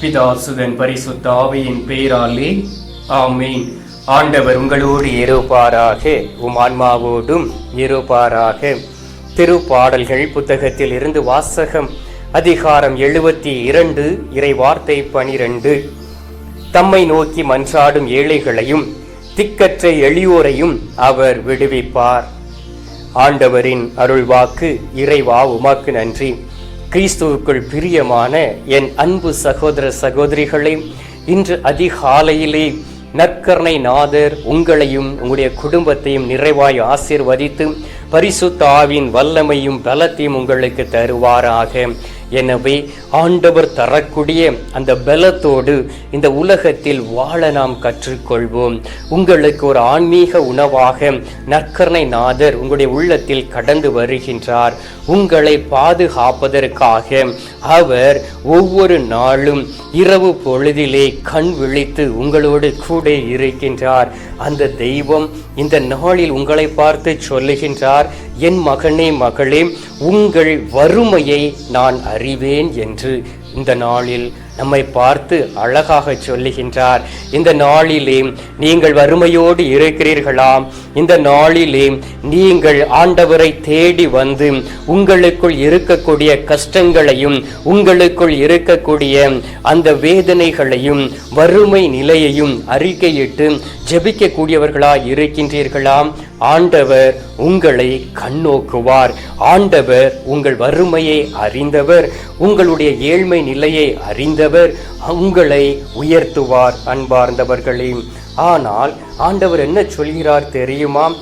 பிதாசுதன் பரிசுத்த ஆவியின் பெயராலே ஆமீன். ஆண்டவர் உங்களோடு இருப்பாராக உம் ஆன்மாவோடும் இருப்பாராக. திருப்பாடல்கள் புத்தகத்தில் இருந்து வாசகம் அதிகாரம் எழுபத்தி இரண்டு இறை வார்த்தை பனிரெண்டு. தம்மை நோக்கி மன்றாடும் ஏழைகளையும் திக்கற்ற எளியோரையும் அவர் விடுவிப்பார். ஆண்டவரின் அருள்வாக்கு இறைவா உமாக்கு நன்றி. கிறிஸ்துவுக்குள் பிரியமான என் அன்பு சகோதர சகோதரிகளை இன்று அதிகாலையிலே நற்கர்ணை நாதர் உங்களையும் உங்களுடைய குடும்பத்தையும் நிறைவாய் ஆசிர்வதித்து பரிசுத்த ஆவின் வல்லமையும் பலத்தையும் உங்களுக்கு தருவாராக. எனவே ஆண்டவர் தரக்கூடிய அந்த பலத்தோடு இந்த உலகத்தில் வாழ நாம் கற்றுக்கொள்வோம். உங்களுக்கு ஒரு ஆன்மீக உணவாக நற்கரணை நாதர் உங்களுடைய உள்ளத்தில் கடந்து வருகின்றார். உங்களை பாதுகாப்பதற்காக அவர் ஒவ்வொரு நாளும் இரவு பொழுதிலே கண் விழித்து உங்களோடு கூட இருக்கின்றார். அந்த தெய்வம் இந்த நாளில் உங்களை பார்த்து சொல்லுகின்றார் என் மகனே மகளே உங்கள் வறுமையை நான் அறிவேன் என்று இந்த நாளில் நம்மை பார்த்து அழகாக சொல்லுகின்றார். இந்த நாளிலே நீங்கள் வறுமையோடு இருக்கிறீர்களாம். இந்த நாளிலே நீங்கள் ஆண்டவரை தேடி வந்து உங்களுக்குள் இருக்கக்கூடிய கஷ்டங்களையும் உங்களுக்குள் இருக்கக்கூடிய அந்த வேதனைகளையும் வறுமை நிலையையும் அறிக்கையிட்டு ஜெபிக்கக்கூடியவர்களாய் இருக்கின்றீர்களாம். ஆண்டவர் உங்களை கண்ணோக்குவார். ஆண்டவர் உங்கள் வறுமையை அறிந்தவர் உங்களுடைய ஏழ்மை நிலையை அறிந்தவர் உங்களை உயர்த்துவார் அன்பார்ந்தவர்களே. ஆனால் ஆண்டவர் என்ன சொல்கிறார் தெரியுமா?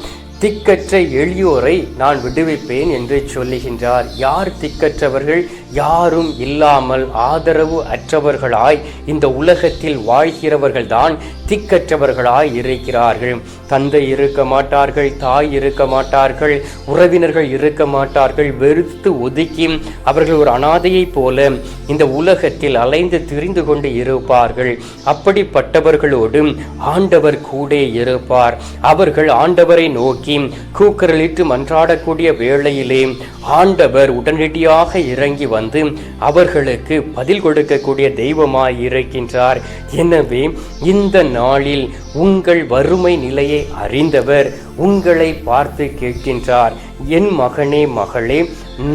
திக்கற்ற எளியோரை நான் விடுவிப்பேன் என்று சொல்லுகின்றார். யார் திக்கற்றவர்கள்? யாரும் இல்லாமல் ஆதரவு அற்றவர்களாய் இந்த உலகத்தில் வாழ்கிறவர்கள்தான் திக்கற்றவர்களாய் இருக்கிறார்கள். தந்தை இருக்க மாட்டார்கள் தாய் இருக்க மாட்டார்கள் உறவினர்கள் இருக்க மாட்டார்கள் வெறுத்து ஒதுக்கி அவர்கள் ஒரு அனாதையைப் போல இந்த உலகத்தில் அலைந்து திரிந்து கொண்டு இருப்பார்கள். அப்படிப்பட்டவர்களோடு ஆண்டவர் கூட இருப்பார். அவர்கள் ஆண்டவரை நோக்கி கூக்கரலிட்டு மன்றாடக்கூடிய வேளையிலே ஆண்டவர் உடனடியாக இறங்கி வந்து அவர்களுக்கு பதில் கொடுக்கக்கூடிய தெய்வமாய் இருக்கின்றார். எனவே இந்த நாளில் உங்கள் வறுமை நிலையை அறிந்தவர் உங்களை பார்த்து கேட்கின்றார். என் மகனே மகளே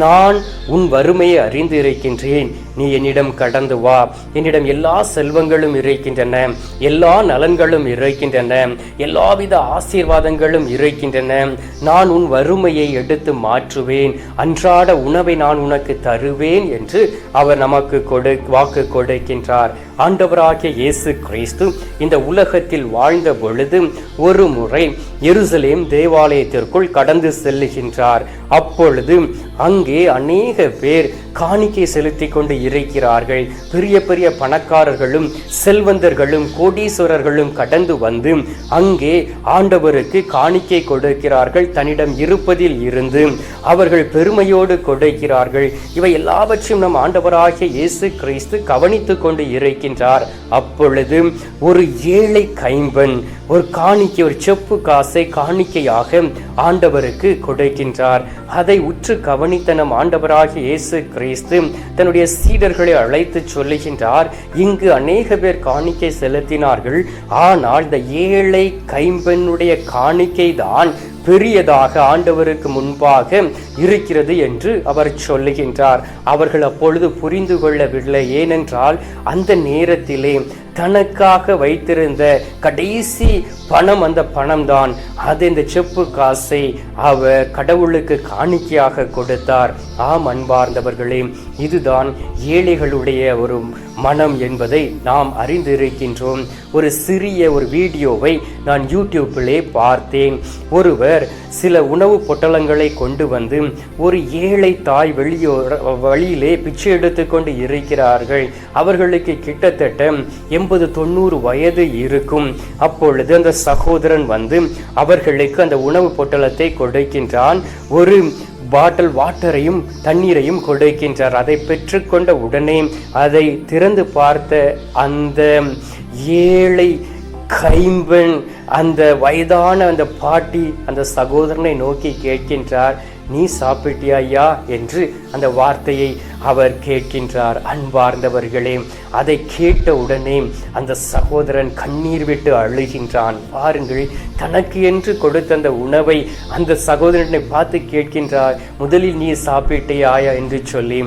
நான் உன் வறுமையை அறிந்து இருக்கின்றேன் நீ என்னிடம் கடந்து வா. என்னிடம் எல்லா செல்வங்களும் இருக்கின்றன எல்லா நலன்களும் இருக்கின்றன எல்லாவித ஆசீர்வாதங்களும் இருக்கின்றன நான் உன் வறுமையை எடுத்து மாற்றுவேன். அன்றாட உணவை நான் உனக்கு தருவேன் என்று அவர் நமக்கு கொடு வாக்கு கொடுக்கின்றார். ஆண்டவராகிய இயேசு கிறிஸ்து இந்த உலகத்தில் வாழ்ந்த பொழுது ஒரு முறை எருசலேம் தேவாலயத்திற்குள் கடந்து செல்லுகின்றார். அப்பொழுது அங்கே அநேக பேர் காணிக்கை செலுத்தி கொண்டு இருக்கிறார்கள் பெரிய பெரிய பணக்காரர்களும் செல்வந்தர்களும் கோடீஸ்வரர்களும் கடந்து வந்து அங்கே ஆண்டவருக்கு காணிக்கை கொடுக்கிறார்கள். தன்னிடம் இருப்பதில் இருந்து அவர்கள் பெருமையோடு கொடுக்கிறார்கள். இவை எல்லாவற்றையும் நம் ஆண்டவராகிய இயேசு கிறிஸ்து கவனித்து கொண்டு இருக்கின்றார். அப்பொழுது ஒரு ஏழை கைம்பன் ஒரு காணிக்கை ஒரு செப்பு காசை காணிக்கையாக ஆண்டவருக்கு கொடுக்கின்றார். அதை உற்று கவனித்த நம் ஆண்டவராகிய இயேசு கிறிஸ்து தன்னுடைய சீடர்களை அழைத்து சொல்லுகின்றார். இங்கு அநேக பேர் காணிக்கை செலுத்தினார்கள். ஆனால் இந்த ஏழை கைம்பெண்ணுடைய காணிக்கை தான் பெரியதாக ஆண்டவருக்கு முன்பாக இருக்கிறது என்று அவர் சொல்லுகின்றார். அவர்கள் அப்பொழுது புரிந்து கொள்ளவில்லை. ஏனென்றால் அந்த நேரத்திலே தனக்காக வைத்திருந்த கடைசி பணம் அந்த பணம் தான் அது இந்த செப்பு காசை அவர் கடவுளுக்கு காணிக்கையாக கொடுத்தார். ஆம் அன்பார்ந்தவர்களே இதுதான் ஏழைகளுடைய ஒரு மனம் என்பதை நாம் அறிந்திருக்கின்றோம். ஒரு சிறிய ஒரு வீடியோவை நான் யூடியூப்பிலே பார்த்தேன். ஒருவர் சில உணவு பொட்டலங்களை கொண்டு வந்து ஒரு ஏழை தாய் வெளியோர வழியிலே பிச்சை எடுத்துக்கொண்டு இருக்கிறார்கள். அவர்களுக்கு கிட்டத்தட்ட எண்பது தொண்ணூறு வயது இருக்கும். அப்பொழுது அந்த சகோதரன் வந்து அவர்களுக்கு அந்த உணவு பொட்டலத்தை கொடுக்கின்றான். ஒரு பாட்டில் வாட்டரையும் தண்ணீரையும் கொடுக்கின்றார். அதை பெற்றுக்கொண்ட உடனே அதை திறந்து பார்த்த அந்த ஏழை கைம்பெண் அந்த வயதான அந்த பாட்டி அந்த சகோதரனை நோக்கி கேட்கின்றார் நீ சாப்பிட்டியா என்று அந்த வார்த்தையை அவர் கேட்கின்றார் அன்பார்ந்தவர்களே அதை கேட்ட உடனே அந்த சகோதரன் கண்ணீர் விட்டு அழுகின்றான். பாருங்கள் தனக்கு என்று கொடுத்த அந்த உணவை அந்த சகோதரனை பார்த்து கேட்கின்றார் முதலில் நீ சாப்பிட்டேயாயா? என்று சொல்லி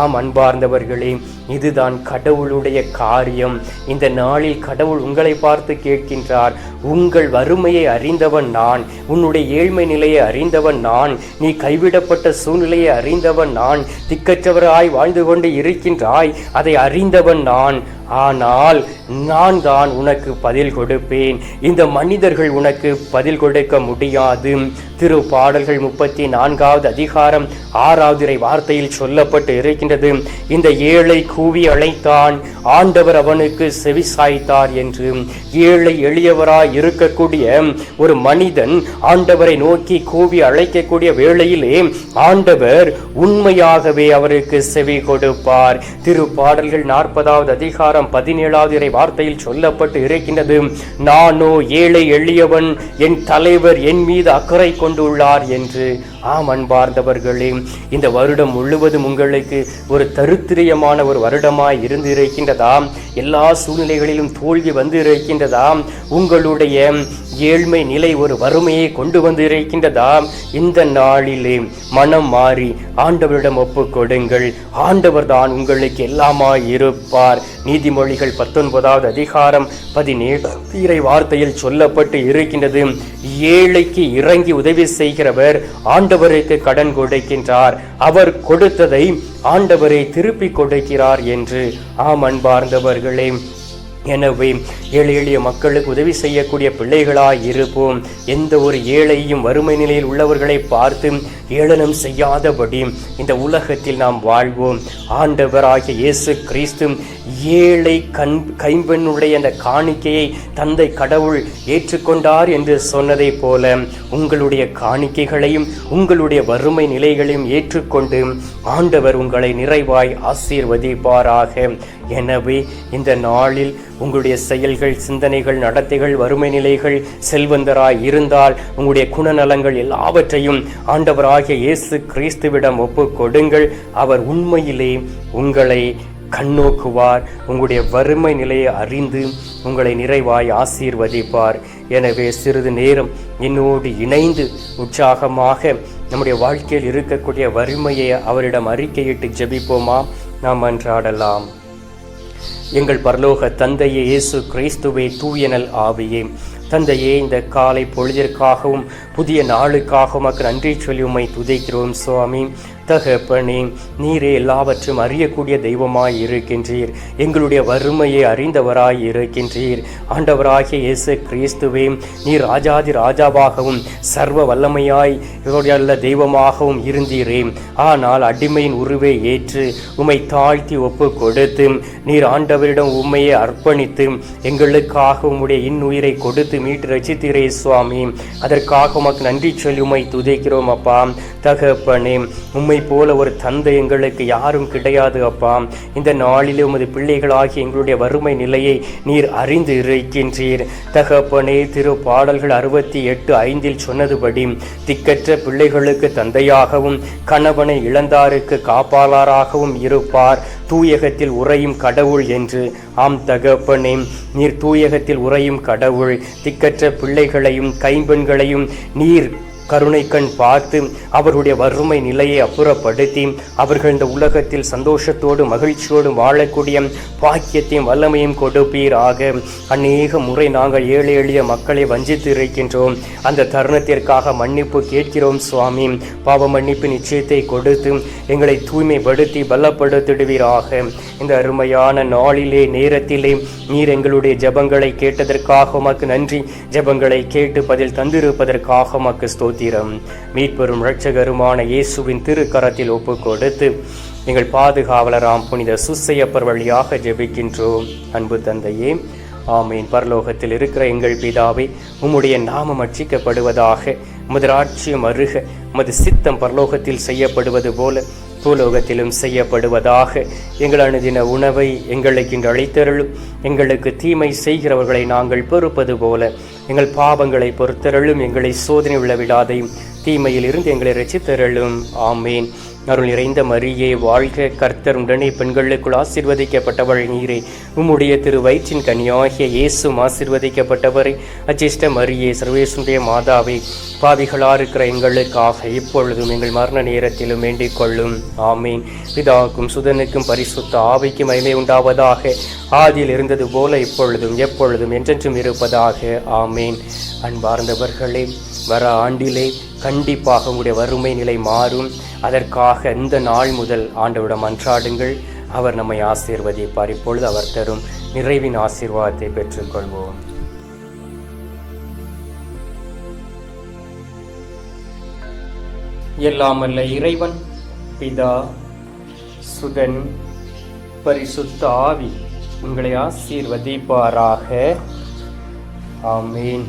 ஆம் அன்பார்ந்தவர்களே இதுதான் கடவுளுடைய காரியம். இந்த நாளில் கடவுள் உங்களை பார்த்து கேட்கின்றார் உங்கள் வறுமையை அறிந்தவன் நான் உன்னுடைய ஏழ்மை நிலையை அறிந்தவன் நான் நீ கைவிடப்பட்ட சூழ்நிலையை அறிந்தவன் நான் திக்கற்றவராய் வாழ்ந்து கொண்டு இருக்கின்றாய் அதை அறிந்தவன் நான். ஆனால் நான் தான் உனக்கு பதில் கொடுப்பேன். இந்த மனிதர்கள் உனக்கு பதில் கொடுக்க முடியாது. திரு பாடல்கள் முப்பத்தி நான்காவது அதிகாரம் ஆறாவது வார்த்தையில் சொல்லப்பட்டு இருக்கின்றது. இந்த ஏழை கூவி அழைத்தான். ஆண்டவர் அவனுக்கு செவி சாய்த்தார் என்று. ஏழை எளியவராய் இருக்கக்கூடிய ஒரு மனிதன் ஆண்டவரை நோக்கி கூவி அழைக்கக்கூடிய வேளையிலே ஆண்டவர் உண்மையாகவே அவருக்கு செவி கொடுப்பார். திரு பாடல்கள் நாற்பதாவது அதிகாரம் பதினேழாவது இறை வார்த்தையில் சொல்லப்பட்டு இருக்கின்றது. நானோ ஏழை எளியவன் என் தலைவர் என் மீது அக்கறை கொண்டுள்ளார் என்று. ஆம் அன்பார்ந்தவர்களே இந்த வருடம் முழுவதும் உங்களுக்கு ஒரு தருத்திரியமான ஒரு வருடமாய் இருந்து இருக்கின்றதாம் எல்லா சூழ்நிலைகளிலும் தோல்வி வந்து இருக்கின்றதாம் உங்களுடைய ஏழ்மை நிலை ஒரு வறுமையை கொண்டு வந்து இருக்கின்றதாம் இந்த நாளிலே மனம் மாறி ஆண்டவரிடம் ஒப்புக் கொடுங்கள். ஆண்டவர் தான் உங்களுக்கு எல்லாமாய் இருப்பார் நீதிமொழிகள் பத்தொன்பதாவது அதிகாரம் பதினேழு இறை வார்த்தையில் சொல்லப்பட்டு இருக்கின்றது. ஏழைக்கு இறங்கி உதவி செய்கிறவர் ஆண்டவருக்கு கடன் கொடுக்கின்றார். அவர் கொடுத்ததை ஆண்டவரை திருப்பி கொடுக்கிறார் என்று. ஆம் அன்பார்ந்தவர்களே எனவே ஏழை எளிய மக்களுக்கு உதவி செய்யக்கூடிய பிள்ளைகளாய் இருப்போம். எந்த ஒரு ஏழையும் வறுமை நிலையில் உள்ளவர்களை பார்த்து ஏளனம் செய்யாதபடி இந்த உலகத்தில் நாம் வாழ்வோம். ஆண்டவராகிய இயேசு கிறிஸ்து ஏழை கண் கைம்பெண்ணுடைய அந்த காணிக்கையை தந்தை கடவுள் ஏற்றுக்கொண்டார் என்று சொன்னதைப் போல உங்களுடைய காணிக்கைகளையும் உங்களுடைய வறுமை நிலைகளையும் ஏற்றுக்கொண்டு ஆண்டவர் உங்களை நிறைவாய் ஆசீர்வதிப்பாராக. எனவே இந்த நாளில் உங்களுடைய செயல்கள் சிந்தனைகள் நடத்தைகள் வறுமை நிலைகள் செல்வந்தராய் இருந்தால் உங்களுடைய குணநலங்கள் எல்லாவற்றையும் ஆண்டவராகிய இயேசு கிறிஸ்துவிடம் ஒப்பு கொடுங்கள் அவர் உண்மையிலே உங்களை கண்ணோக்குவார் உங்களுடைய வறுமை நிலையை அறிந்து உங்களை நிறைவாய் ஆசீர்வதிப்பார். எனவே சிறிது நேரம் என்னோடு இணைந்து உற்சாகமாக நம்முடைய வாழ்க்கையில் இருக்கக்கூடிய வறுமையை அவரிடம் அறிக்கையிட்டு ஜெபிப்போமா? நாம் அன்றாடலாம். எங்கள் பரலோக தந்தையே இயேசு கிறிஸ்துவே தூயனல் ஆவியே. தந்தையே இந்த காலை பொழுதிற்காகவும் புதிய நாளுக்காகவும் நன்றி சொல்லி உம்மை துதைக்கிறோம் சுவாமி. தகப்பனே நீரே எல்லாவற்றும் அறியக்கூடிய தெய்வமாய் இருக்கின்றீர். எங்களுடைய வறுமையை அறிந்தவராய் இருக்கின்றீர். ஆண்டவராகிய இயேசு கிறிஸ்துவே நீ ராஜாதி ராஜாவாகவும் சர்வ வல்லமையாய் இவருடைய தெய்வமாகவும் இருந்தீரே. ஆனால் அடிமையின் உருவை ஏற்று உம்மை தாழ்த்தி ஒப்பு கொடுத்து நீர் ஆண்டவரிடம் உண்மையை அர்ப்பணித்து எங்களுக்காக உம்முடைய இன்னுயிரை கொடுத்து மீட்டு ரசித்தீரே சுவாமி. அதற்காக உமக்கு நன்றி சொல்லி உமை துதைக்கிறோம் அப்பா. தகப்பனே உம்மை போல ஒரு தந்தை எங்களுக்கு யாரும் கிடையாது அப்பா. இந்த நாளிலே உமது பிள்ளைகளாகிய எங்களுடைய வறுமை நிலையை நீர் அறிந்து இருக்கின்றீர் தகப்பனே திரு பாடல்கள் அறுபத்தி எட்டு ஐந்தில் சொன்னதுபடி திக்கற்ற பிள்ளைகளுக்கு தந்தையாகவும் கணவனை இழந்தாருக்கு காப்பாளராகவும் இருப்பார். தூயகத்தில் உறையும் கடவுள் என்று. ஆம் தகப்பனே நீர் தூயகத்தில் உறையும் கடவுள். திக்கற்ற பிள்ளைகளையும் கைம்பெண்களையும் நீர் கருணை கண் பார்த்து அவருடைய வறுமை நிலையை அப்புறப்படுத்தி அவர்கள் இந்த உலகத்தில் சந்தோஷத்தோடு மகிழ்ச்சியோடும் வாழக்கூடிய பாக்கியத்தையும் வல்லமையும் கொடுப்பீராக. அநேக முறை நாங்கள் ஏழை எளிய மக்களை வஞ்சித்து இருக்கின்றோம். அந்த தருணத்திற்காக மன்னிப்பு கேட்கிறோம் சுவாமி. பாவ மன்னிப்பு நிச்சயத்தை கொடுத்து எங்களை தூய்மைப்படுத்தி பலப்படுத்திடுவீராக. இந்த அருமையான நாளிலே நேரத்திலே நீர் எங்களுடைய ஜெபங்களை கேட்டதற்காக உமக்கு நன்றி. ஜெபங்களை கேட்டு பதில் தந்திருப்பதற்காக உமக்கு ஸ்தோத்திரம். மீட்பெரும் இரட்சகருமான இயேசுவின் திருக்கரத்தில் ஒப்பு கொடுத்து எங்கள் பாதுகாவலராம் புனித சுசையப்பர் வழியாக ஜெபிக்கின்றோம். அன்பு தந்தையே ஆமீன். பரலோகத்தில் இருக்கிற எங்கள் பிதாவே உம்முடைய நாமம் அச்சிக்கப்படுவதாக முதராட்சியம் அருக உமது சித்தம் பரலோகத்தில் செய்யப்படுவது போல பூலோகத்திலும் செய்யப்படுவதாக எங்கள் அணுதின உணவை எங்களுக்கு இன்று அழைத்தருளும் எங்களுக்கு தீமை செய்கிறவர்களை நாங்கள் பொறுப்பது போல எங்கள் பாவங்களை பொறுத்தருளும் எங்களை சோதனை விழவிடாதையும் தீமையில் இருந்து எங்களை ரசித்தருளும் ஆமேன். அருள் நிறைந்த மரியே வாழ்க கர்த்தர். உடனே பெண்களுக்குள் ஆசிர்வதிக்கப்பட்டவள் நீரே. உம்முடைய திரு வயிற்றின் கனியாகிய இயேசும் ஆசிர்வதிக்கப்பட்டவரை. அச்சிஷ்ட மரியே சர்வேசுடைய மாதாவை பாவிகளாக இருக்கிற எங்களுக்காக இப்பொழுதும் எங்கள் மரண நேரத்திலும் வேண்டிக் கொள்ளும். ஆமீன். பிதாவுக்கும் சுதனுக்கும் பரிசுத்த ஆவிக்கும் மகிமை உண்டாவதாக. ஆதியில் இருந்தது போல இப்பொழுதும் எப்பொழுதும் என்றென்றும் இருப்பதாக. ஆமீன். அன்பார்ந்தவர்களே வர ஆண்டிலே கண்டிப்பாக உங்களுடைய வறுமை நிலை மாறும். அதற்காக இந்த நாள் முதல் ஆண்டவிடம் அன்றாடுங்கள் அவர் நம்மை ஆசீர்வதிப்பார். இப்பொழுது அவர் தரும் நிறைவின் ஆசீர்வாதத்தை பெற்றுக்கொள்வோம். எல்லாமல்ல இறைவன் பிதா சுதன் பரிசுத்த ஆவி உங்களை ஆசீர்வதிப்பாராக. ஆமீன்.